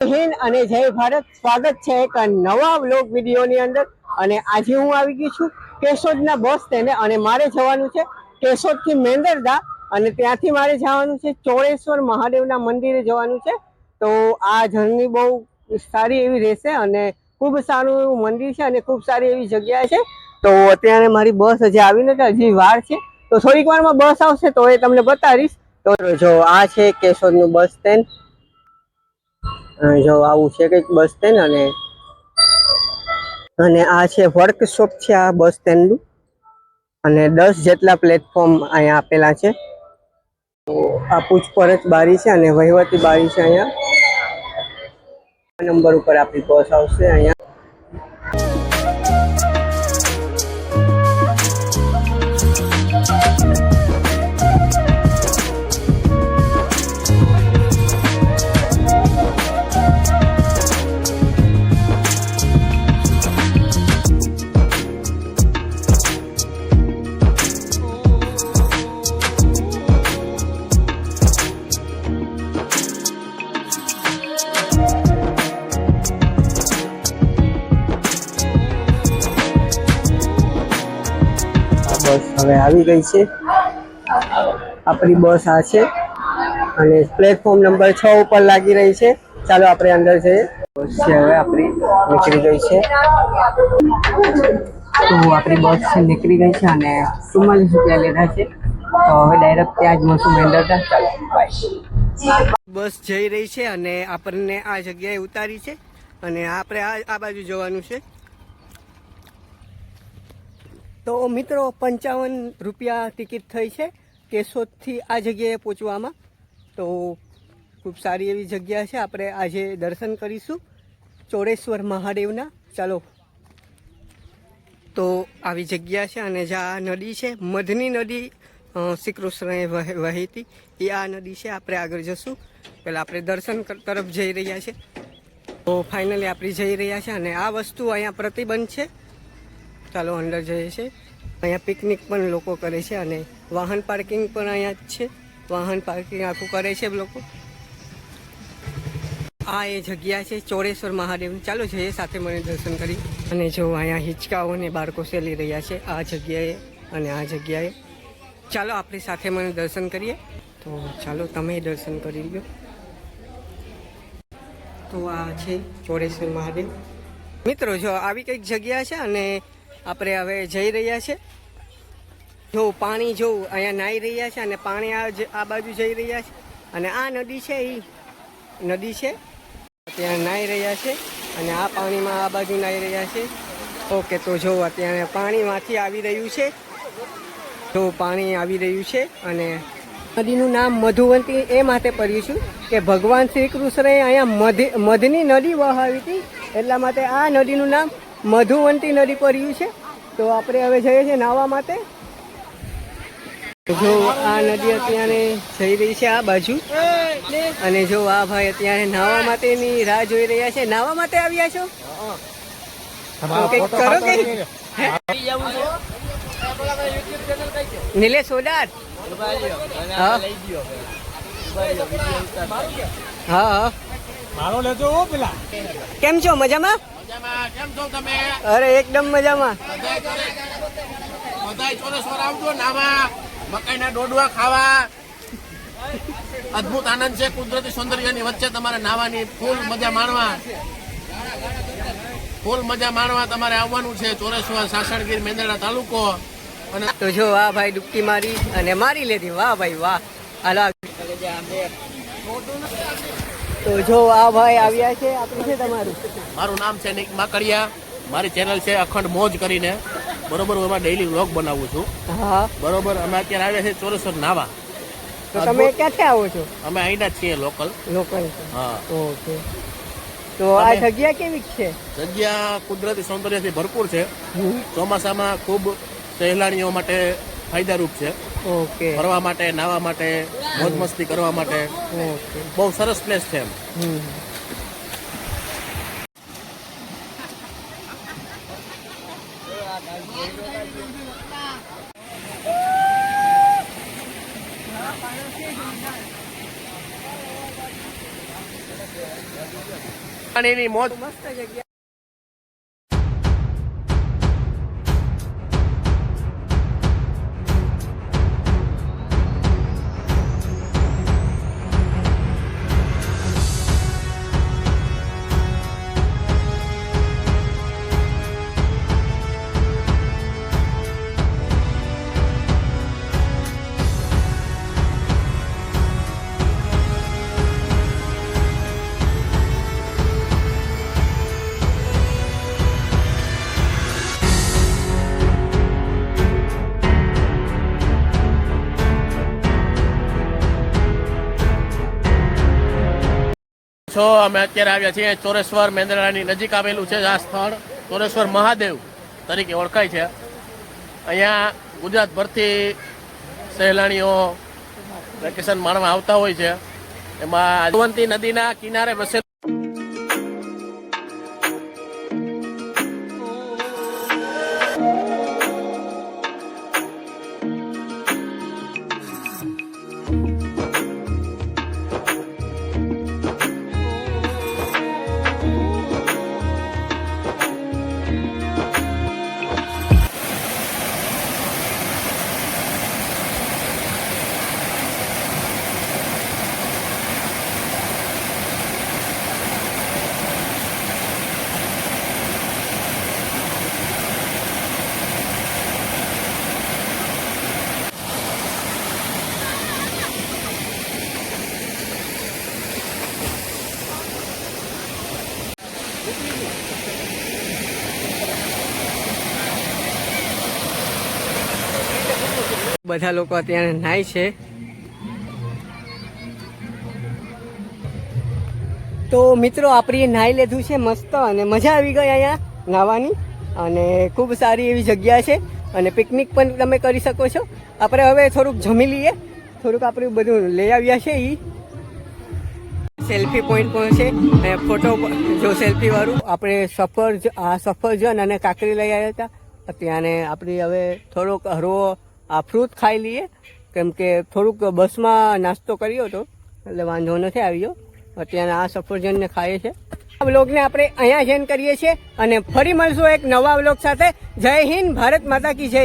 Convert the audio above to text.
હિન્દ અને જય ભારત. સ્વાગત છે એક નવા વ્લોગ વિડીયોની અંદર. અને આજે હું આવી ગઈ છું કેશોદના બસ તેને અને મારે જવાનું છે કેશોદથી મેંદરદા. અને ત્યાંથી મારે જવાનું છે ચોળેશ્વર મહાદેવના મંદિરે જવાનું છે. તો આ જર્ની બહુ સારી એવી રહેશે અને ખૂબ સારું એવું મંદિર છે અને ખૂબ સારી એવી જગ્યા છે. તો અત્યારે મારી બસ હજી આવી નથી, હજી વાર છે. તો થોડીક વારમાં બસ આવશે તો એ તમને બતાવીશ. તો જો આ છે કેશોદનું બસ સ્ટેન્ડ જો આવું છે કંઈક બસ સ્ટેન્ડ અને અને આ છે વર્કશોપ છે આ બસ સ્ટેન્ડનું અને દસ જેટલા પ્લેટફોર્મ અહીંયા આપેલા છે. આ પૂછપરછ બારી છે અને વહીવટી બારી છે અહીંયા. નંબર ઉપર આપણી બસ આવશે અહીંયા. હવે આવી ગઈ છે. આપણી બસ આ છે. અને પ્લેટફોર્મ નંબર છ ઉપર લાગી રહી છે. ચાલો આપણે અંદર જઈએ. બસ છે હવે આપણી, નીકળી ગઈ છે. તો આપણી બસ છે, નીકળી ગઈ છે અને ચુમ્માલીસ રૂપિયા લીધા છે. તો હવે ડાયરેક્ટ ત્યાં જ મળશું મેંદરડા ચાલો. બાય બસ જઈ રહી છે અને આપણને આ જગ્યાએ ઉતારી છે. અને આપણે આ આ બાજુ જવાનું છે. તો મિત્રો, પંચાવન રૂપિયા ટિકિટ થઈ છે કેશોદથી આ જગ્યાએ પહોંચવામાં. તો ખૂબ સારી એવી જગ્યા છે. આપણે આજે દર્શન કરીશું ચોરેશ્વર મહાદેવના. ચાલો. તો આવી જગ્યા છે અને જે આ નદી છે, મધની નદી શ્રી કૃષ્ણએ વહે- હતી. એ આ નદી છે. આપણે આગળ જશું. પહેલાં આપણે દર્શન તરફ જઈ રહ્યા છે. તો ફાઇનલી આપણે જઈ રહ્યા છે અને આ વસ્તુ અહીંયા પ્રતિબંધ છે. ચાલો અંદર જઈએ છે અહીંયા પિકનિક પણ લોકો કરે છે અને વાહન પાર્કિંગ પણ અહીંયા જ છે. વાહન પાર્કિંગ આખું કરે છે લોકો. આ એ જગ્યા છે ચોરેશ્વર મહાદેવ. ચાલો જઈએ સાથે મને દર્શન કરી. અને જો અહીંયા હિંચકાઓ અને બાળકો સેલી રહ્યા છે, આ જગ્યાએ અને આ જગ્યાએ. ચાલો આપણી સાથે મને દર્શન કરીએ. તો ચાલો તમે દર્શન કરી લો તો આ છે ચોરેશ્વર મહાદેવ. મિત્રો, જો આવી કંઈક જગ્યા છે અને આપણે હવે જઈ રહ્યા છે. જો પાણી જોઉં અહીંયા નાહી રહ્યા છે અને પાણી આ બાજુ જઈ રહ્યા છે. અને આ નદી છે એ નદી છે. ત્યાં નાહી રહ્યા છે અને આ પાણીમાં આ બાજુ નાહી રહ્યા છે. ઓકે, તો જો અત્યારે પાણીમાંથી આવી રહ્યું છે. જો પાણી આવી રહ્યું છે અને નદીનું નામ મધુવંતી એ માટે પડ્યું છું કે ભગવાન શ્રી કૃષ્ણએ અહીંયા મધ, મધની નદી વહાવી હતી. એટલા માટે આ નદીનું નામ મધુવંતી નદી પર યુ છે. તો આપણે હવે જઈએ છીએ નાહવા માટે. જો આ નદી અત્યારે જઈ રહી છે આ બાજુ. અને જો આ ભાઈ અત્યારે નાહવા માટેની રાહ જોઈ રહ્યા છે. નાહવા માટે આવ્યા છો? કરો કે? નિલેશ ઓડાર હા હા. મારો લેજો ઓ પેલા. કેમ છો? મજામાં? મજામાં. કેમ છો તમે? અરે એકદમ મજામાં. બધાય ચોરેશ્વર આવજો નાવા મકાઈના ડોડવા ખાવા. અદ્ભુત આનંદ છે કુદરતી સૌંદર્યની વચ્ચે તમારે નાવાની ફૂલ મજા માણવા. ફૂલ મજા માણવા તમારે આવવાનું છે ચોરેશ્વર સાસણગીર મેંદરડા તાલુકો. અને તો જો વાહ ભાઈ ડૂબકી મારી અને મારી લીધી. વાહ ભાઈ વાહ. હાલો તો જો આ ભાઈ આવ્યા છે આપણું છે તમારું? મારું નામ છે નિક માકડિયા. મારી ચેનલ છે અખંડ મોજ કરીને. બરોબર હું એમાં ડેઈલી વ્લોગ બનાવું છું. હા. બરોબર અમે અત્યારે આવ્યા છે ચોરેશ્વર નાવા. તો તમે ક્યાંથી આવો છો? અમે અહીંના છીએ લોકલ લોકલ હા. ઓકે. તો આ જગ્યા કેવી છે? જગ્યા કુદરતી સૌંદર્યથી ભરપૂર છે. ચોમાસામાં ખૂબ સહેલાણીઓ માટે ફાયદારૂપ છે. ઓકે. ફરવા માટે નાહવા માટે મોજ મસ્તી કરવા માટે. બહુ સરસ પ્લેસ છે એમ. પાણીની મોજ મસ્ત જગ્યા છો અમે અત્યારે આવ્યા છીએ ચોરેશ્વર મેંદરાની નજીક આવેલું છે આ સ્થળ. ચોરેશ્વર મહાદેવ તરીકે ઓળખાય છે. અહીંયા ગુજરાતભરથી સહેલાણીઓ વેકેશન માણવા આવતા હોય છે. એમાં ભગવંતી નદીના કિનારે વસેલ બધા લોકો અત્યારે નાય છે. તો મિત્રો, આપણે નાહી લીધું છે મસ્ત અને મજા આવી ગઈ અહીંયા નાહવાની. અને ખૂબ સારી એવી જગ્યા છે. અને પિકનિક પણ તમે કરી શકો છો. આપણે હવે થોડુંક જમી લઈએ. થોડુંક આપણે બધું લઈ આવ્યા છે એ સેલ્ફી પોઈન્ટ પણ છે. અને ફોટો જો સેલ્ફી વાળું, આપણે સફર આ સફરજન અને કાકરી લઈ આવ્યા હતા. ત્યાંને આપણે હવે થોડોક હરવો આ ફ્રૂટ ખાઈ લઈએ. કેમ કે થોડુંક બસમાં નાસ્તો કર્યો હતો, એટલે વાંધો નથી આવ્યો. અત્યારે આ સફરજનને ખાઈએ છે. આ બ્લોગને આપણે અહીંયા જેન કરીએ છીએ અને ફરી મળશું એક નવા બ્લોગ સાથે. જય હિન્દ, ભારત માતા કી જય.